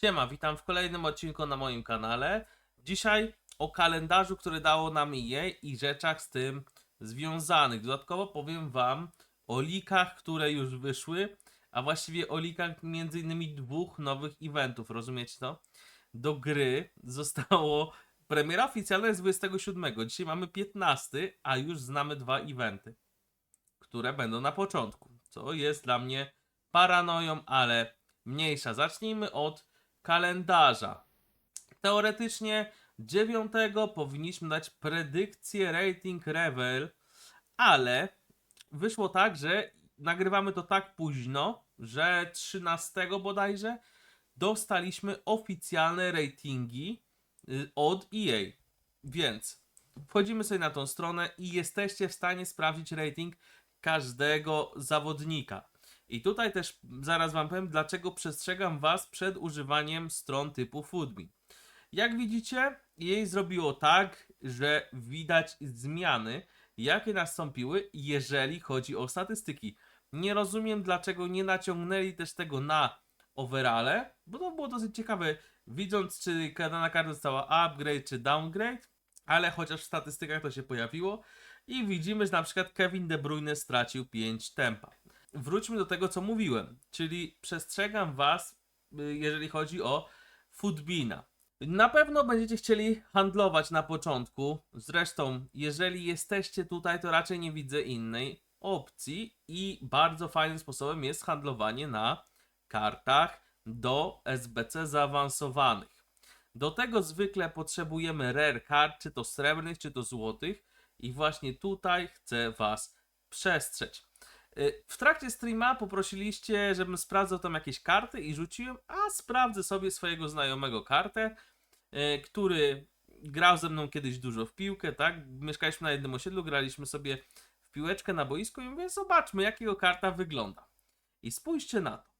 Siema, witam w kolejnym odcinku na moim kanale. Dzisiaj o kalendarzu, który dało nam EA i rzeczach z tym związanych. Dodatkowo powiem wam o likach, które już wyszły, a właściwie o likach między innymi dwóch nowych eventów, rozumiecie to? Do gry zostało premiera oficjalna jest 27. Dzisiaj mamy 15, a już znamy dwa eventy, które będą na początku, co jest dla mnie paranoją, ale mniejsza. Zacznijmy od kalendarza. Teoretycznie 9 powinniśmy dać predykcję rating Revel, ale wyszło tak, że nagrywamy to tak późno, że 13 bodajże dostaliśmy oficjalne ratingi y, od EA. Więc wchodzimy sobie na tą stronę i jesteście w stanie sprawdzić rating każdego zawodnika. I tutaj też zaraz Wam powiem, dlaczego przestrzegam Was przed używaniem stron typu Foodme. Jak widzicie, jej zrobiło tak, że widać zmiany, jakie nastąpiły, jeżeli chodzi o statystyki. Nie rozumiem, dlaczego nie naciągnęli też tego na overale, bo to było dosyć ciekawe, widząc, czy dana karta została upgrade czy downgrade, ale chociaż w statystykach to się pojawiło i widzimy, że na przykład Kevin De Bruyne stracił 5 tempa wróćmy do tego, co mówiłem, czyli przestrzegam Was, y, jeżeli chodzi o Foodbina. Na pewno będziecie chcieli handlować na początku. Zresztą, jeżeli jesteście tutaj, to raczej nie widzę innej opcji i bardzo fajnym sposobem jest handlowanie na kartach do SBC zaawansowanych. Do tego zwykle potrzebujemy rare card, czy to srebrnych, czy to złotych i właśnie tutaj chcę Was przestrzec. Y, W trakcie streama poprosiliście, żebym sprawdzał tam jakieś karty i rzuciłem, a sprawdzę sobie swojego znajomego kartę, y, który grał ze mną kiedyś dużo w piłkę, tak? Mieszkaliśmy na jednym osiedlu, graliśmy sobie w piłeczkę na boisku i mówię, zobaczmy jakiego karta wygląda. I spójrzcie na to.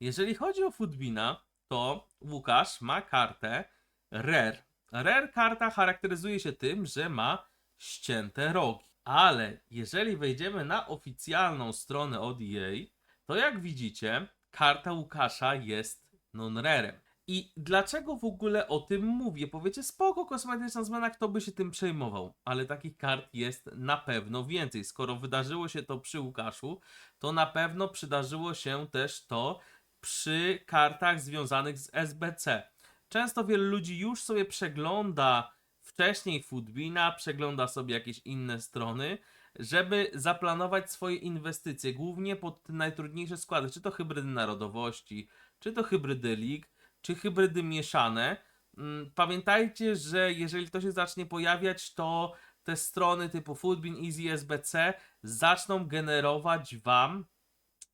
Jeżeli chodzi o Footbina, to Łukasz ma kartę Rare. Rare karta charakteryzuje się tym, że ma ścięte rogi. Ale jeżeli wejdziemy na oficjalną stronę od EA, to jak widzicie, karta Łukasza jest non-rarem. I dlaczego w ogóle o tym mówię? Powiecie, spoko, kosmetyczna zmiana, kto by się tym przejmował? Ale takich kart jest na pewno więcej. Skoro wydarzyło się to przy Łukaszu, to na pewno przydarzyło się też to przy kartach związanych z SBC. Często wielu ludzi już sobie przegląda wcześniej Foodbina, przegląda sobie jakieś inne strony, żeby zaplanować swoje inwestycje, głównie pod najtrudniejsze składy, czy to hybrydy narodowości, czy to hybrydy lig, czy hybrydy mieszane. Mm, Pamiętajcie, że jeżeli to się zacznie pojawiać, to te strony typu Foodbin, Easy SBC zaczną generować Wam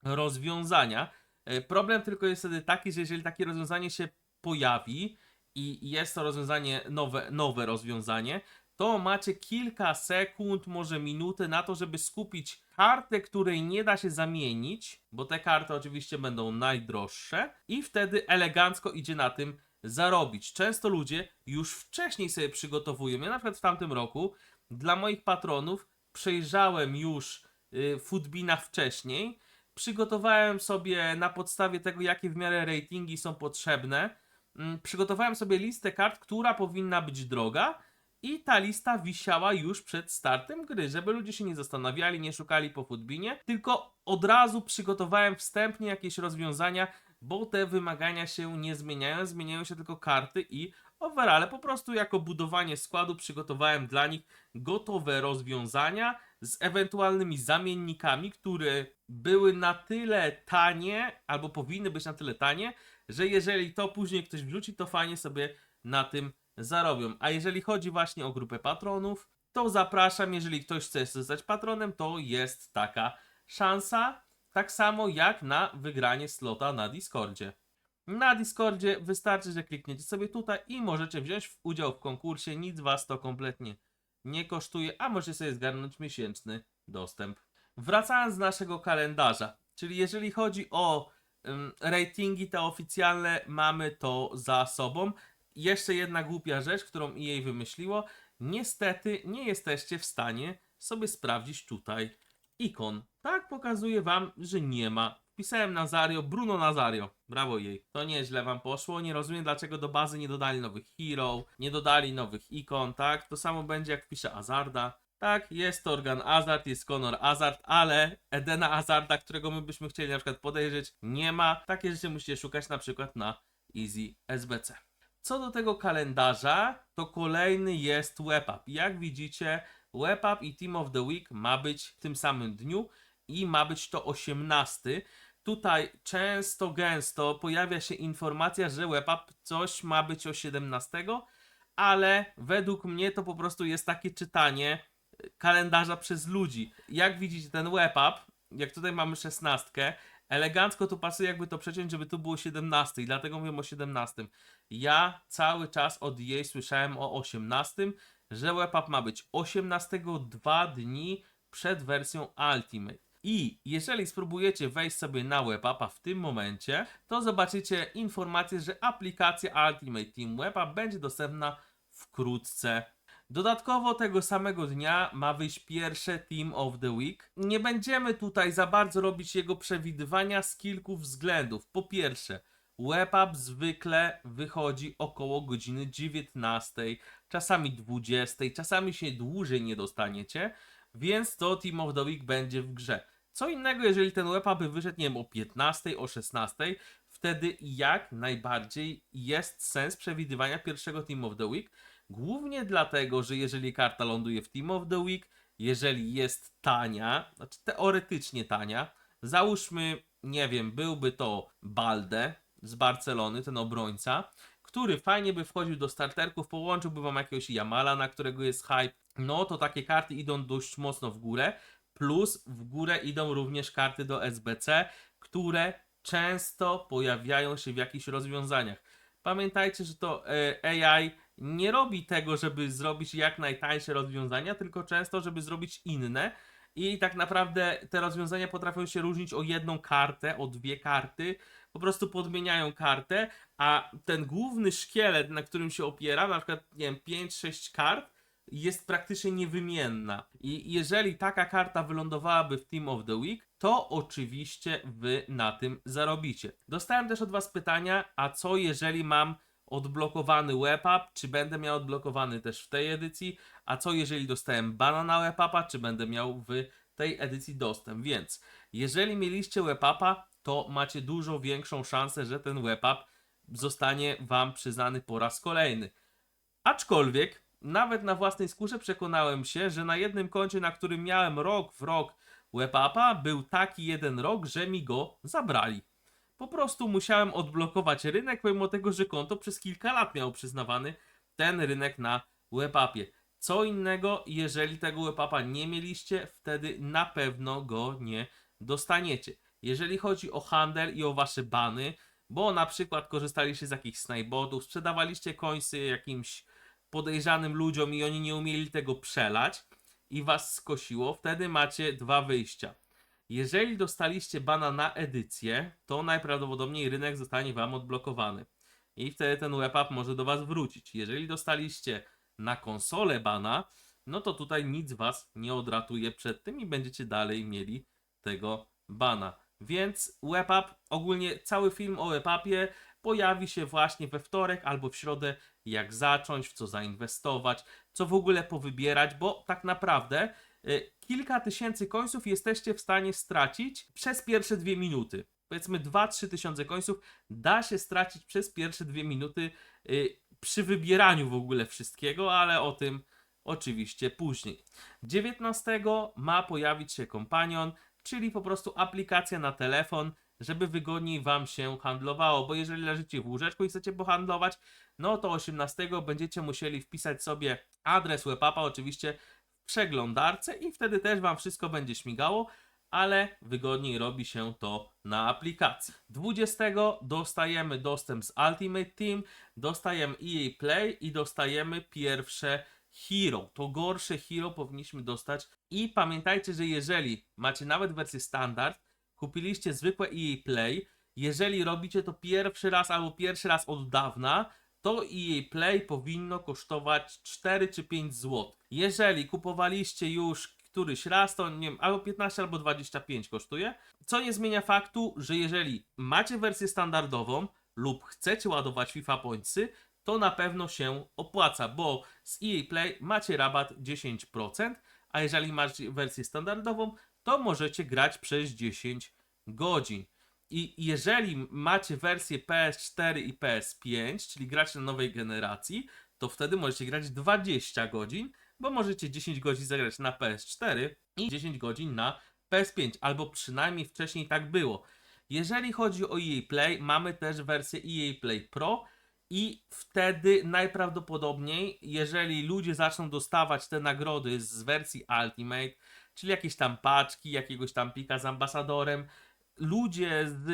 rozwiązania. E, Problem tylko jest wtedy taki, że jeżeli takie rozwiązanie się pojawi i jest to rozwiązanie nowe, nowe rozwiązanie, to macie kilka sekund, może minuty na to, żeby skupić kartę, której nie da się zamienić, bo te karty oczywiście będą najdroższe i wtedy elegancko idzie na tym zarobić. Często ludzie już wcześniej sobie przygotowują. Ja na przykład w tamtym roku dla moich patronów przejrzałem już y, wcześniej, przygotowałem sobie na podstawie tego, jakie w miarę ratingi są potrzebne, przygotowałem sobie listę kart, która powinna być droga i ta lista wisiała już przed startem gry, żeby ludzie się nie zastanawiali, nie szukali po Foodbinie, tylko od razu przygotowałem wstępnie jakieś rozwiązania, bo te wymagania się nie zmieniają, zmieniają się tylko karty i overale. Po prostu jako budowanie składu przygotowałem dla nich gotowe rozwiązania z ewentualnymi zamiennikami, które były na tyle tanie, albo powinny być na tyle tanie, że jeżeli to później ktoś wrzuci, to fajnie sobie na tym zarobią. A jeżeli chodzi właśnie o grupę patronów, to zapraszam, jeżeli ktoś chce zostać patronem, to jest taka szansa, tak samo jak na wygranie slota na Discordzie. Na Discordzie wystarczy, że klikniecie sobie tutaj i możecie wziąć udział w konkursie, nic was to kompletnie nie kosztuje, a możecie sobie zgarnąć miesięczny dostęp. Wracając do naszego kalendarza, czyli jeżeli chodzi o ratingi te oficjalne, mamy to za sobą. Jeszcze jedna głupia rzecz, którą EA wymyśliło. Niestety nie jesteście w stanie sobie sprawdzić tutaj ikon. Tak pokazuje wam, że nie ma Pisałem Nazario, Bruno Nazario. Brawo jej. To nieźle wam poszło. Nie rozumiem dlaczego do bazy nie dodali nowych hero, nie dodali nowych ikon, tak? To samo będzie jak wpiszę Azarda. Tak, jest Torgan Azard, jest Conor Azard, ale Edena Azarda, którego my byśmy chcieli na przykład podejrzeć, nie ma. Takie rzeczy musicie szukać na przykład na Easy SBC. Co do tego kalendarza, to kolejny jest Web Up. Jak widzicie, Web Up i Team of the Week ma być w tym samym dniu i ma być to 18. Tutaj często, gęsto pojawia się informacja, że Web Up coś ma być o 17, ale według mnie to po prostu jest takie czytanie kalendarza przez ludzi. Jak widzicie, ten Web Up, jak tutaj mamy 16, elegancko tu pasuje, jakby to przeciąć, żeby tu było 17, i dlatego mówię o 17. Ja cały czas od jej słyszałem o 18, że Web Up ma być 18 dwa dni przed wersją Ultimate. I jeżeli spróbujecie wejść sobie na Web Upa w tym momencie, to zobaczycie informację, że aplikacja Ultimate Team Web Up będzie dostępna wkrótce. Dodatkowo tego samego dnia ma wyjść pierwsze Team of the Week. Nie będziemy tutaj za bardzo robić jego przewidywania z kilku względów. Po pierwsze, Web Up zwykle wychodzi około godziny 19, czasami 20, czasami się dłużej nie dostaniecie, więc to Team of the Week będzie w grze. Co innego, jeżeli ten Web Up by wyszedł, nie wiem, o 15, o 16, wtedy jak najbardziej jest sens przewidywania pierwszego Team of the Week, Głównie dlatego, że jeżeli karta ląduje w Team of the Week, jeżeli jest tania, znaczy teoretycznie tania, załóżmy, nie wiem, byłby to Balde z Barcelony, ten obrońca, który fajnie by wchodził do starterków, połączyłby wam jakiegoś Jamala, na którego jest hype, no to takie karty idą dość mocno w górę, plus w górę idą również karty do SBC, które często pojawiają się w jakichś rozwiązaniach. Pamiętajcie, że to e, AI nie robi tego, żeby zrobić jak najtańsze rozwiązania, tylko często, żeby zrobić inne. I tak naprawdę te rozwiązania potrafią się różnić o jedną kartę, o dwie karty. Po prostu podmieniają kartę, a ten główny szkielet, na którym się opiera, na przykład, nie wiem, 5-6 kart, jest praktycznie niewymienna. I jeżeli taka karta wylądowałaby w Team of the Week, to oczywiście wy na tym zarobicie. Dostałem też od was pytania, a co jeżeli mam odblokowany WebApp, czy będę miał odblokowany też w tej edycji, a co jeżeli dostałem bana na czy będę miał w tej edycji dostęp. Więc jeżeli mieliście WebAppa, to macie dużo większą szansę, że ten WebApp zostanie wam przyznany po raz kolejny. Aczkolwiek nawet na własnej skórze przekonałem się, że na jednym koncie, na którym miałem rok w rok WebAppa, był taki jeden rok, że mi go zabrali. Po prostu musiałem odblokować rynek, pomimo tego, że konto przez kilka lat miał przyznawany ten rynek na WebAppie. Co innego, jeżeli tego WebAppa nie mieliście, wtedy na pewno go nie dostaniecie. Jeżeli chodzi o handel i o wasze bany, bo na przykład korzystaliście z jakichś snajbotów, sprzedawaliście końsy jakimś podejrzanym ludziom i oni nie umieli tego przelać i was skosiło, wtedy macie dwa wyjścia. Jeżeli dostaliście bana na edycję, to najprawdopodobniej rynek zostanie wam odblokowany. I wtedy ten web może do was wrócić. Jeżeli dostaliście na konsolę bana, no to tutaj nic was nie odratuje przed tym i będziecie dalej mieli tego bana. Więc WebApp, ogólnie cały film o WebAppie pojawi się właśnie we wtorek albo w środę, jak zacząć, w co zainwestować, co w ogóle powybierać, bo tak naprawdę kilka tysięcy końców jesteście w stanie stracić przez pierwsze dwie minuty. Powiedzmy 2-3 tysiące końców da się stracić przez pierwsze dwie minuty y, przy wybieraniu w ogóle wszystkiego, ale o tym oczywiście później. 19 ma pojawić się kompanion, czyli po prostu aplikacja na telefon, żeby wygodniej Wam się handlowało, bo jeżeli leżycie w łóżeczku i chcecie pohandlować, no to 18 będziecie musieli wpisać sobie adres webapa, oczywiście przeglądarce i wtedy też Wam wszystko będzie śmigało, ale wygodniej robi się to na aplikacji. 20 dostajemy dostęp z Ultimate Team, dostajemy EA Play i dostajemy pierwsze Hero. To gorsze Hero powinniśmy dostać. I pamiętajcie, że jeżeli macie nawet wersję standard, kupiliście zwykłe EA Play, jeżeli robicie to pierwszy raz albo pierwszy raz od dawna, to EA Play powinno kosztować 4 czy 5 zł. Jeżeli kupowaliście już któryś raz, to nie wiem, albo 15, albo 25 kosztuje. Co nie zmienia faktu, że jeżeli macie wersję standardową lub chcecie ładować FIFA Pointsy, to na pewno się opłaca, bo z EA Play macie rabat 10%, a jeżeli macie wersję standardową, to możecie grać przez 10 godzin. I jeżeli macie wersję PS4 i PS5, czyli gracie na nowej generacji, to wtedy możecie grać 20 godzin, bo możecie 10 godzin zagrać na PS4 i 10 godzin na PS5, albo przynajmniej wcześniej tak było. Jeżeli chodzi o EA Play, mamy też wersję EA Play Pro i wtedy najprawdopodobniej, jeżeli ludzie zaczną dostawać te nagrody z wersji Ultimate, czyli jakieś tam paczki, jakiegoś tam pika z ambasadorem, ludzie z,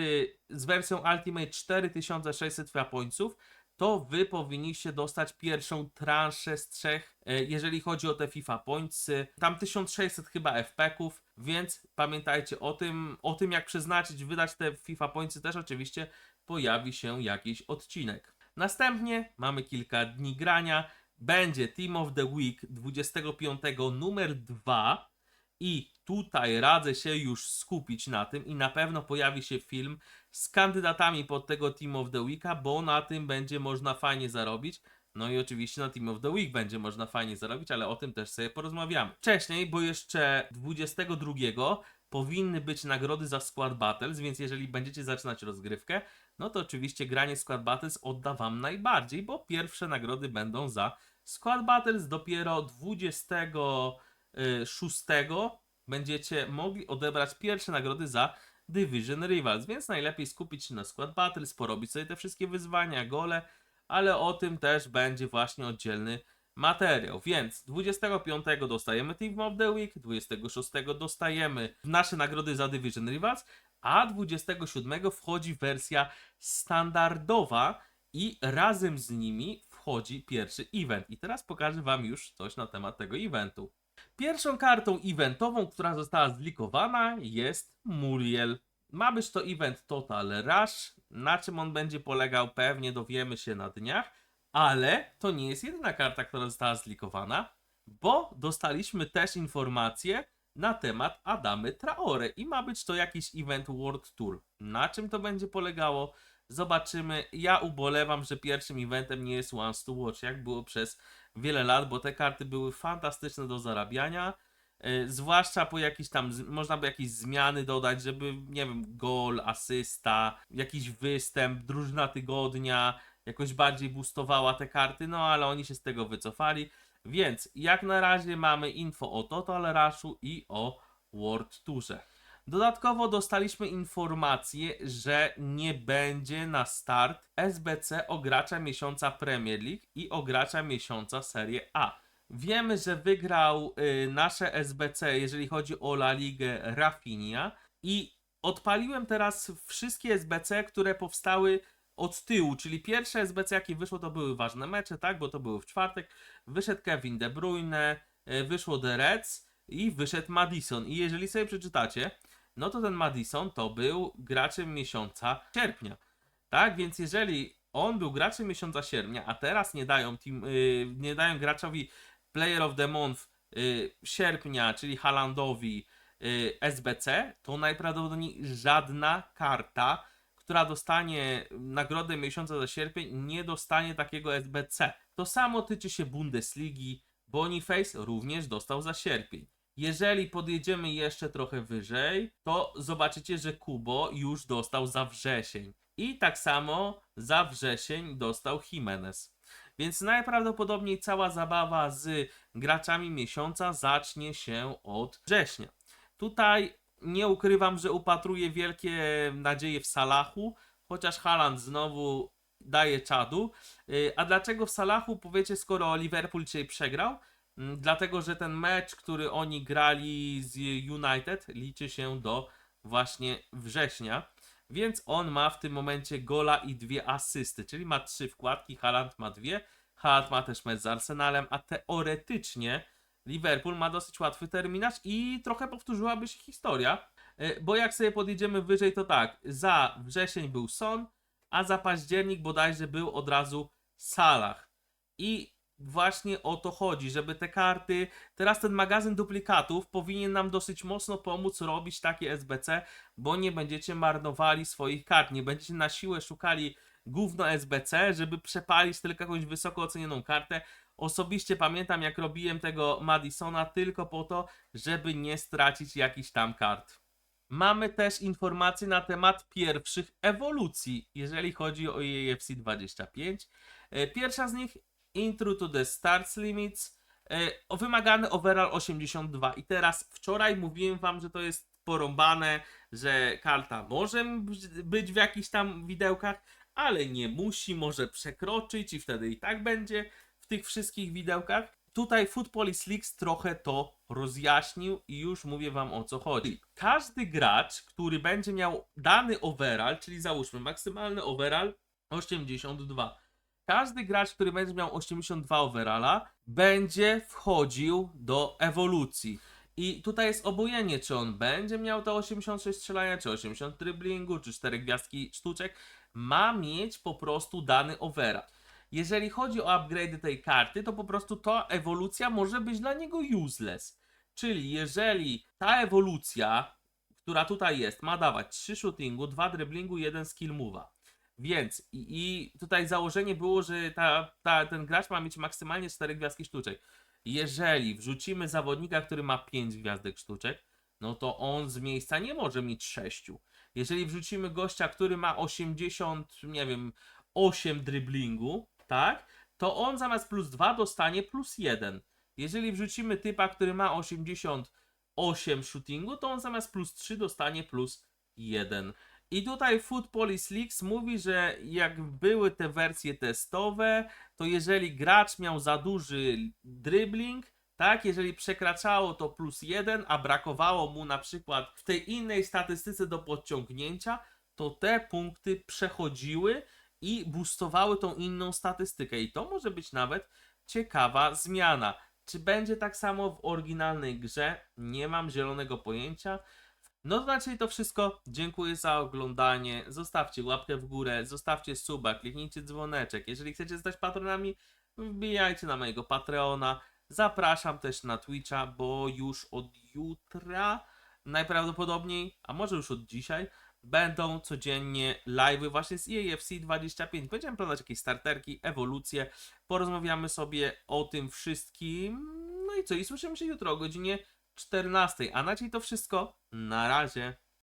z wersją Ultimate 4600 pointsów, to wy powinniście dostać pierwszą transzę z trzech, e, jeżeli chodzi o te FIFA Pointsy. Tam 1600 chyba FP-ków, więc pamiętajcie o tym, o tym jak przeznaczyć, wydać te FIFA Pointsy też oczywiście pojawi się jakiś odcinek. Następnie mamy kilka dni grania. Będzie Team of the Week 25 numer 2 i tutaj radzę się już skupić na tym i na pewno pojawi się film z kandydatami pod tego Team of the Weeka, bo na tym będzie można fajnie zarobić. No i oczywiście na Team of the Week będzie można fajnie zarobić, ale o tym też sobie porozmawiamy. Wcześniej, bo jeszcze 22 powinny być nagrody za Squad Battles, więc jeżeli będziecie zaczynać rozgrywkę, no to oczywiście granie Squad Battles odda Wam najbardziej, bo pierwsze nagrody będą za Squad Battles dopiero 26 będziecie mogli odebrać pierwsze nagrody za Division Rivals, więc najlepiej skupić się na Squad Battles, porobić sobie te wszystkie wyzwania, gole, ale o tym też będzie właśnie oddzielny materiał. Więc 25 dostajemy Team of the Week, 26 dostajemy nasze nagrody za Division Rivals, a 27 wchodzi wersja standardowa i razem z nimi wchodzi pierwszy event. I teraz pokażę Wam już coś na temat tego eventu. Pierwszą kartą eventową, która została zlikowana jest Muriel. Ma być to event Total Rush. Na czym on będzie polegał pewnie dowiemy się na dniach, ale to nie jest jedyna karta, która została zlikowana, bo dostaliśmy też informacje na temat Adamy Traore i ma być to jakiś event World Tour. Na czym to będzie polegało? Zobaczymy. Ja ubolewam, że pierwszym eventem nie jest Once to Watch, jak było przez wiele lat, bo te karty były fantastyczne do zarabiania. Yy, zwłaszcza po jakieś tam, można by jakieś zmiany dodać, żeby, nie wiem, gol, asysta, jakiś występ, drużyna tygodnia, jakoś bardziej boostowała te karty, no ale oni się z tego wycofali. Więc jak na razie mamy info o Total Rushu i o World Tourze. Dodatkowo dostaliśmy informację, że nie będzie na start SBC o miesiąca Premier League i o miesiąca Serie A. Wiemy, że wygrał y, nasze SBC, jeżeli chodzi o La Ligę Rafinha i odpaliłem teraz wszystkie SBC, które powstały od tyłu, czyli pierwsze SBC jakie wyszło to były ważne mecze, tak, bo to były w czwartek. Wyszedł Kevin De Bruyne, y, wyszło The Reds i wyszedł Madison. I jeżeli sobie przeczytacie, no to ten Madison to był graczem miesiąca sierpnia. Tak, więc jeżeli on był graczem miesiąca sierpnia, a teraz nie dają, team, y, nie dają graczowi Player of the Month y, sierpnia, czyli Halandowi y, SBC, to najprawdopodobniej żadna karta, która dostanie nagrodę miesiąca za sierpień, nie dostanie takiego SBC. To samo tyczy się Bundesligi. Boniface również dostał za sierpień. Jeżeli podjedziemy jeszcze trochę wyżej, to zobaczycie, że Kubo już dostał za wrzesień. I tak samo za wrzesień dostał Jimenez. Więc najprawdopodobniej cała zabawa z graczami miesiąca zacznie się od września. Tutaj nie ukrywam, że upatruję wielkie nadzieje w Salachu, chociaż Haaland znowu daje czadu. Yy, A dlaczego w Salachu powiecie, skoro Liverpool dzisiaj przegrał? Mm, Dlatego, że ten mecz, który oni grali z United, liczy się do właśnie września. Więc on ma w tym momencie gola i dwie asysty, czyli ma trzy wkładki, Haaland ma dwie. Haaland ma też mecz z Arsenalem, a teoretycznie Liverpool ma dosyć łatwy terminarz i trochę powtórzyłaby się historia. E, Bo jak sobie podjedziemy wyżej, to tak, za wrzesień był Son, a za październik bodajże był od razu Salah. I właśnie o to chodzi, żeby te karty, teraz ten magazyn duplikatów powinien nam dosyć mocno pomóc robić takie SBC, bo nie będziecie marnowali swoich kart, nie będziecie na siłę szukali gówno SBC, żeby przepalić tylko jakąś wysoko ocenioną kartę. Osobiście pamiętam, jak robiłem tego Madisona tylko po to, żeby nie stracić jakichś tam kart. Mamy też informacje na temat pierwszych ewolucji, jeżeli chodzi o EAFC 25. E, Pierwsza z nich Intro to the Starts Limits, e, wymagany overall 82. I teraz wczoraj mówiłem wam, że to jest porąbane, że karta może być w jakichś tam widełkach, ale nie musi, może przekroczyć i wtedy i tak będzie w tych wszystkich widełkach. Tutaj Footpolice Leaks trochę to rozjaśnił i już mówię wam o co chodzi. Każdy gracz, który będzie miał dany overall, czyli załóżmy maksymalny overall 82. Każdy gracz, który będzie miał 82 overalla, będzie wchodził do ewolucji. I tutaj jest obojętnie, czy on będzie miał to 86 strzelania, czy 80 driblingu, czy 4 gwiazdki sztuczek. Ma mieć po prostu dany overall. Jeżeli chodzi o upgrade tej karty, to po prostu ta ewolucja może być dla niego useless. Czyli jeżeli ta ewolucja, która tutaj jest, ma dawać 3 shootingu, 2 driblingu, 1 skill move'a. Więc i, i tutaj założenie było, że ta, ta, ten gracz ma mieć maksymalnie 4 gwiazdki sztuczek. Jeżeli wrzucimy zawodnika, który ma 5 gwiazdek sztuczek, no to on z miejsca nie może mieć 6. Jeżeli wrzucimy gościa, który ma 80, nie wiem, 8 driblingu, tak, to on zamiast plus 2 dostanie plus 1. Jeżeli wrzucimy typa, który ma 88 shootingu, to on zamiast plus 3 dostanie plus 1. I tutaj Food Police Leaks mówi, że jak były te wersje testowe, to jeżeli gracz miał za duży dribbling, tak, jeżeli przekraczało to plus 1, a brakowało mu na przykład w tej innej statystyce do podciągnięcia, to te punkty przechodziły i boostowały tą inną statystykę. I to może być nawet ciekawa zmiana. Czy będzie tak samo w oryginalnej grze? Nie mam zielonego pojęcia. No to znaczy to wszystko. Dziękuję za oglądanie. Zostawcie łapkę w górę, zostawcie suba, kliknijcie dzwoneczek. Jeżeli chcecie zostać patronami, wbijajcie na mojego Patreona. Zapraszam też na Twitcha, bo już od jutra najprawdopodobniej, a może już od dzisiaj, będą codziennie live'y właśnie z EAFC 25. Będziemy planować jakieś starterki, ewolucje, porozmawiamy sobie o tym wszystkim. No i co? I słyszymy się jutro o godzinie 14. A na dziś to wszystko. Na razie.